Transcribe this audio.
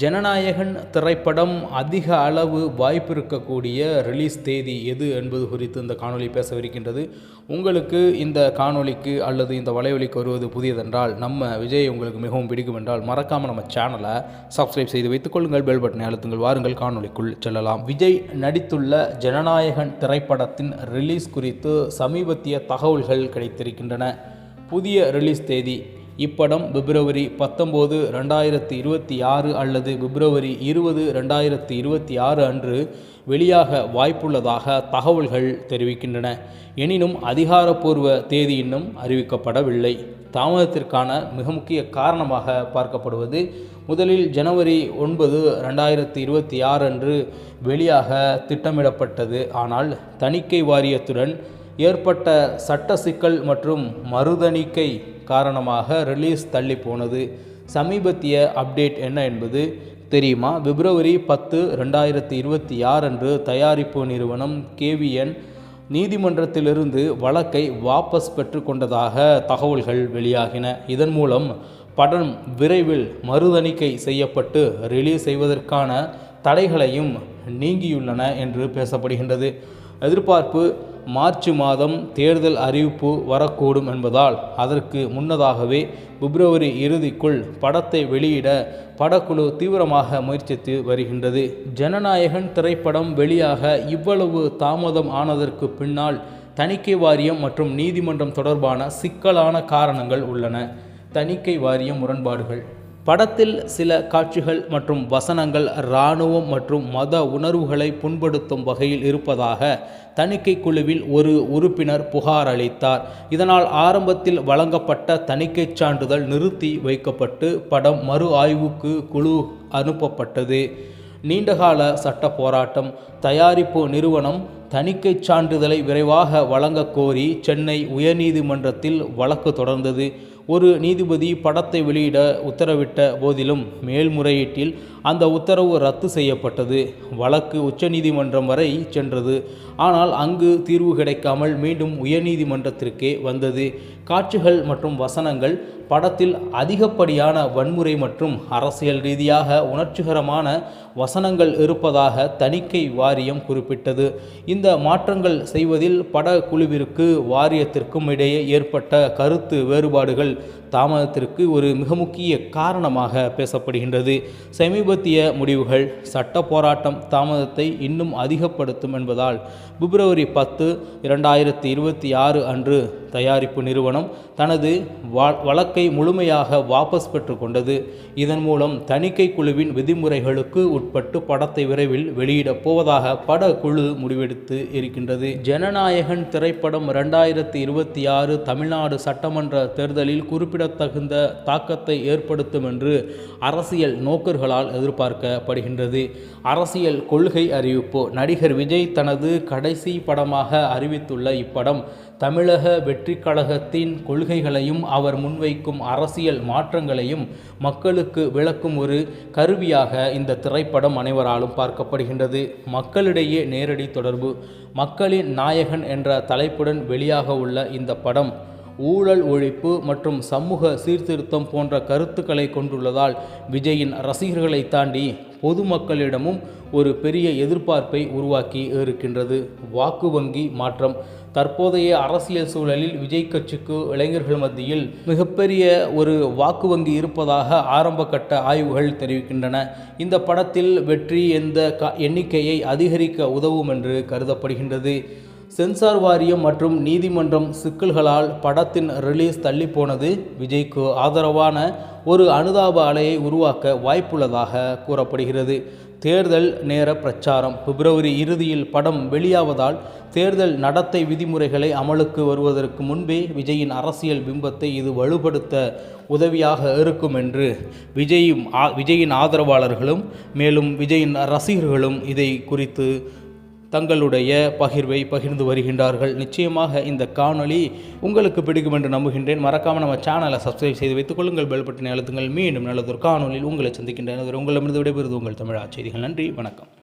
ஜனநாயகன் திரைப்படம் அதிக அளவு வாய்ப்பு இருக்கக்கூடிய ரிலீஸ் தேதி எது என்பது குறித்து இந்த காணொலி பேசவிருக்கின்றது. உங்களுக்கு இந்த காணொலிக்கு அல்லது இந்த வலைவலிக்கு வருவது புதியதென்றால் நம்ம விஜய் உங்களுக்கு மிகவும் பிடிக்கும் என்றால் மறக்காமல் நம்ம சேனலை சப்ஸ்கிரைப் செய்து வைத்துக் கொள்ளுங்கள். பெல் பட்டனை அழுத்துங்கள். வாருங்கள். காணொலிக்குள் செல்லலாம். விஜய் நடித்துள்ள ஜனநாயகன் திரைப்படத்தின் ரிலீஸ் குறித்து சமீபத்திய தகவல்கள் கிடைத்திருக்கின்றன. புதிய ரிலீஸ் தேதி இப்படம் பிப்ரவரி பத்தொம்போது ரெண்டாயிரத்தி இருபத்தி ஆறு அல்லது பிப்ரவரி இருபது ரெண்டாயிரத்தி இருபத்தி ஆறு அன்று வெளியாக வாய்ப்புள்ளதாக தகவல்கள் தெரிவிக்கின்றன. எனினும் அதிகாரப்பூர்வ தேதி இன்னும் அறிவிக்கப்படவில்லை. தாமதத்திற்கான மிக முக்கிய காரணமாக பார்க்கப்படுவது முதலில் ஜனவரி ஒன்பது ரெண்டாயிரத்தி இருபத்தி ஆறு அன்று வெளியாக திட்டமிடப்பட்டது. ஆனால் தணிக்கை வாரியத்துடன் ஏற்பட்ட சட்ட சிக்கல் மற்றும் மறுதணிக்கை காரணமாக ரிலீஸ் தள்ளி போனது. சமீபத்திய அப்டேட் என்ன என்பது தெரியுமா? பிப்ரவரி பத்து ரெண்டாயிரத்தி இருபத்தி ஆறு அன்று தயாரிப்பு நிறுவனம் கேவிஎன் நீதிமன்றத்திலிருந்து வழக்கை வாபஸ் பெற்றுக்கொண்டதாக தகவல்கள் வெளியாகின. இதன் மூலம் படம் விரைவில் மறுதணிக்கை செய்யப்பட்டு ரிலீஸ் செய்வதற்கான தடைகளையும் நீங்கியுள்ளன என்று பேசப்படுகின்றது. எதிர்பார்ப்பு மார்ச் மாதம் தேர்தல் அறிவிப்பு வரக்கூடும் என்பதால் அதற்கு முன்னதாகவே பிப்ரவரி இறுதிக்குள் படத்தை வெளியிட படக்குழு தீவிரமாக முயற்சித்து வருகின்றது. ஜனநாயகன் திரைப்படம் வெளியாக இவ்வளவு தாமதம் ஆனதற்கு பின்னால் தணிக்கை வாரியம் மற்றும் நீதிமன்றம் தொடர்பான சிக்கலான காரணங்கள் உள்ளன. தணிக்கை வாரியம் முரண்பாடுகள். படத்தில் சில காட்சிகள் மற்றும் வசனங்கள் இராணுவம் மற்றும் மத உணர்வுகளை புண்படுத்தும் வகையில் இருப்பதாக தணிக்கை குழுவில் ஒரு உறுப்பினர் புகார் அளித்தார். இதனால் ஆரம்பத்தில் வழங்கப்பட்ட தணிக்கை சான்றிதழ் நிறுத்தி வைக்கப்பட்டு படம் மறு ஆய்வுக்கு குழு அனுப்பப்பட்டது. நீண்டகால சட்ட போராட்டம் தயாரிப்பு நிறுவனம் தணிக்கைச் சான்றிதழை விரைவாக வழங்க கோரி சென்னை உயர்நீதிமன்றத்தில் வழக்கு தொடர்ந்தது. ஒரு நீதிபதி படத்தை வெளியிட உத்தரவிட்ட போதிலும் மேல்முறையீட்டில் அந்த உத்தரவு ரத்து செய்யப்பட்டது. வழக்கு உச்சநீதிமன்றம் வரை சென்றது. ஆனால் அங்கு தீர்வு கிடைக்காமல் மீண்டும் உயர்நீதிமன்றத்திற்கே வந்தது. காட்சிகள் மற்றும் வசனங்கள் படத்தில் அதிகப்படியான வன்முறை மற்றும் அரசியல் ரீதியாக உணர்ச்சிகரமான வசனங்கள் இருப்பதாக தணிக்கை வாரியம் குறிப்பிட்டது. இந்த மாற்றங்கள் செய்வதில் படக்குழுவிற்கு வாரியத்திற்கும் இடையே ஏற்பட்ட கருத்து வேறுபாடுகள் தாமதத்திற்கு ஒரு மிக முக்கிய காரணமாக பேசப்படுகின்றது. சமீபத்திய முடிவுகள் சட்ட போராட்டம் தாமதத்தை இன்னும் அதிகப்படுத்தும் என்பதால் பிப்ரவரி பத்து இரண்டாயிரத்தி இருபத்தி ஆறு அன்று தயாரிப்பு நிறுவனம் தனது வழக்கை முழுமையாக வாபஸ் பெற்றுக்கொண்டது இதன் மூலம் தணிக்கை குழுவின் விதிமுறைகளுக்கு உட்பட்டு படத்தை விரைவில் வெளியிடப் போவதாக பட குழு முடிவெடுத்து இருக்கின்றது. ஜனநாயகன் திரைப்படம் இரண்டாயிரத்தி இருபத்தி ஆறு தமிழ்நாடு சட்டமன்ற தேர்தலில் குறிப்பிடத்தகுந்த தாக்கத்தை ஏற்படுத்தும் என்று அரசியல் நோக்கர்களால் எதிர்பார்க்கப்படுகின்றது. அரசியல் கொள்கை அறிவிப்பு. நடிகர் விஜய் தனது கடைசி படமாக அறிவித்துள்ள இப்படம் தமிழக வெற்றி கழகத்தின் கொள்கைகளையும் அவர் முன்வைக்கும் அரசியல் மாற்றங்களையும் மக்களுக்கு விளக்கும் ஒரு கருவியாக இந்த திரைப்படம் அனைவராலும் பார்க்கப்படுகின்றது. மக்களிடையே நேரடி தொடர்பு மக்களின் நாயகன் என்ற தலைப்புடன் வெளியாக உள்ள இந்த படம் ஊழல் ஒழிப்பு மற்றும் சமூக சீர்திருத்தம் போன்ற கருத்துக்களை கொண்டுள்ளதால் விஜயின் ரசிகர்களை தாண்டி பொதுமக்களிடமும் ஒரு பெரிய எதிர்பார்ப்பை உருவாக்கி இருக்கின்றது வாக்கு வங்கி மாற்றம். தற்போதைய அரசியல் சூழலில் விஜய் கட்சிக்கு இளைஞர்கள் மத்தியில் மிகப்பெரிய ஒரு வாக்கு வங்கி இருப்பதாக ஆரம்ப கட்ட ஆய்வுகள் தெரிவிக்கின்றன. இந்த படத்தில் வெற்றி எந்த எண்ணிக்கையை அதிகரிக்க உதவும் என்று கருதப்படுகின்றது. சென்சார் வாரியம் மற்றும் நீதிமன்றம் சிக்கல்களால் படத்தின் ரிலீஸ் தள்ளிப்போனது. விஜய்க்கு ஆதரவான ஒரு அனுதாப அலையை உருவாக்க வாய்ப்புள்ளதாக கூறப்படுகிறது. தேர்தல் நேர பிரச்சாரம். பிப்ரவரி இறுதியில் படம் வெளியாவதால் தேர்தல் நடத்தை விதிமுறைகளை அமலுக்கு வருவதற்கு முன்பே விஜயின் அரசியல் பிம்பத்தை இது வலுப்படுத்த உதவியாக இருக்கும் என்று விஜயும் விஜயின் ஆதரவாளர்களும் மேலும் விஜயின் ரசிகர்களும் இதை குறித்து தங்களுடைய பகிர்வை பகிர்ந்து வருகின்றார்கள். நிச்சயமாக இந்த காணொளி உங்களுக்கு பிடிக்கும் என்று நம்புகின்றேன். மறக்காமல் நம்ம சேனலை சப்ஸ்கிரைப் செய்து வைத்துக் கொள்ளுங்கள். பெல் பட்டினை அழுத்துங்கள். மீண்டும் நல்லதொரு காணொலியில் உங்களை சந்திக்கின்றனர் உங்களிடமிருந்து விடைபெறுவது உங்கள் தமிழ் செய்திகள். நன்றி. வணக்கம்.